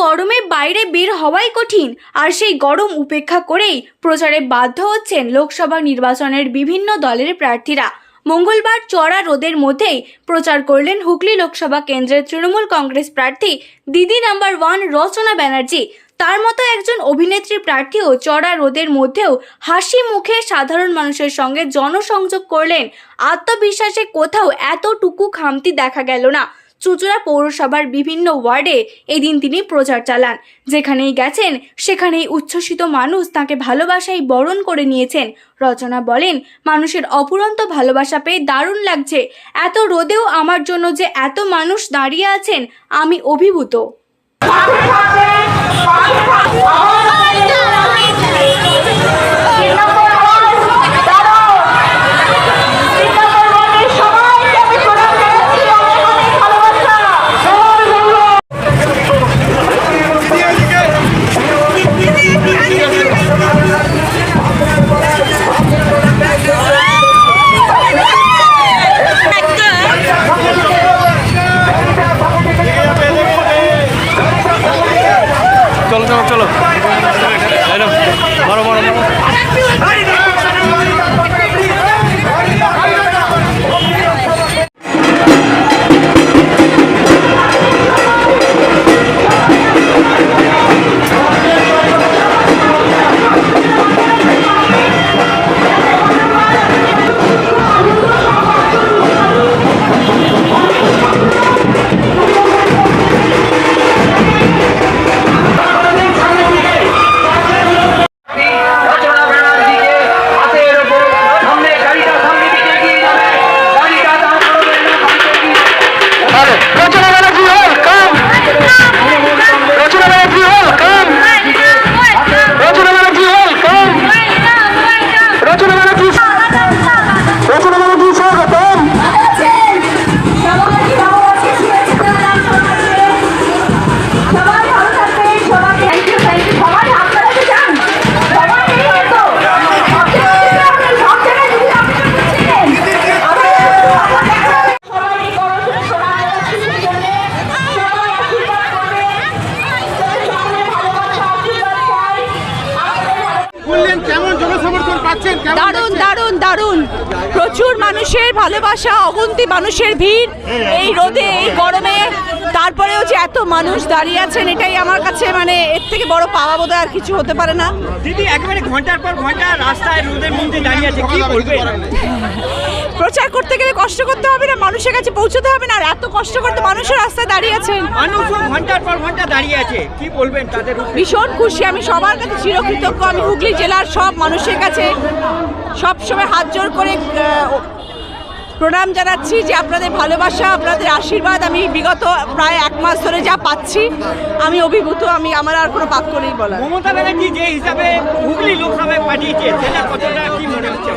গরমে বাইরে বের হওয়াই কঠিন। আর সেই গরম উপেক্ষা করেই প্রচারে বাধ্য হচ্ছেন লোকসভা নির্বাচনের বিভিন্ন দলের প্রার্থীরা। মঙ্গলবার চড়া রোদের মধ্যেই প্রচার করলেন হুগলি লোকসভা কেন্দ্রের তৃণমূল কংগ্রেস প্রার্থী দিদি নাম্বার ওয়ান রচনা ব্যানার্জি। তার মতো একজন অভিনেত্রী প্রার্থীও চড়া রোদের মধ্যেও হাসি মুখে সাধারণ মানুষের সঙ্গে জনসংযোগ করলেন। আত্মবিশ্বাসে কোথাও এতটুকু খামতি দেখা গেল না। চুচুড়া পৌরসভার বিভিন্ন ওয়ার্ডে এদিন তিনি প্রচার চালান। যেখানেই গেছেন, সেখানেই উচ্ছ্বসিত মানুষ তাকে ভালোবাসায় বরণ করে নিয়েছেন। রচনা বলেন, মানুষের অপুরন্ত ভালোবাসা পেয়ে দারুণ লাগছে। এত রোদেও আমার জন্য যে এত মানুষ দাঁড়িয়ে আছেন, আমি অভিভূত। রচনা ব্যানার্জি ওয়েলকাম রচনা ব্যানার্জি ওয়েলকাম দারুণ দারুণ দারুণ। প্রচুর মানুষের ভালোবাসা অগুন্তি মানুষের ভিড় এই রোদে এই গরমে। তারপরেও যে এত মানুষ দাঁড়িয়ে আছেন এটাই আমার কাছে মানে এর থেকে বড় পাওয়া বোধ আর কিছু হতে পারে না। দিদি একেবারে ঘণ্টার পর ঘণ্টা রাস্তায় রোদের মধ্যে দাঁড়িয়ে আছে কি বলবে? প্রচার করতে গেলে কষ্ট করতে হবে না মানুষের কাছে পৌঁছতে হবে না আর এত কষ্ট করতে মানুষের রাস্তায় দাঁড়িয়ে আছেন মানুষ ঘণ্টার পর ঘণ্টা দাঁড়িয়ে আছে কি বলবেন তাদের ভীষণ খুশি আমি সবার কাছে চিরকৃতজ্ঞ আমি হুগলি জেলার সব মানুষের কাছে সবসময় হাত জোর করে প্রণাম জানাচ্ছি যে আপনাদের ভালোবাসা আপনাদের আশীর্বাদ। আমি বিগত প্রায় এক মাস ধরে যা পাচ্ছি আমি অভিভূত আমি আমার আর কোনো বাক্য নেই বলার। মমতা ব্যানার্জি যে হিসাবে হুগলি লোকসভায় পাঠিয়েছে সেটা কতটা কি মনে হচ্ছে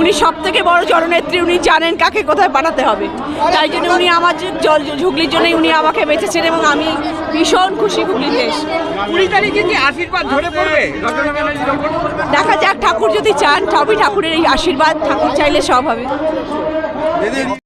উনি সব থেকে বড় জননেত্রী উনি জানেন কাকে কোথায় পাঠাতে হবে। তাই জন্য উনি আমার হুগলির জন্যই উনি আমাকে বেঁচেছেন এবং আমি ভীষণ খুশি হুগলির দেশ। কুড়ি তারিখে কি আশীর্বাদ ধরে পড়বে? দেখা যাক ঠাকুর যদি চান সবই ঠাকুরের এই আশীর্বাদ ঠাকুর চাইলে সব হবে। They need.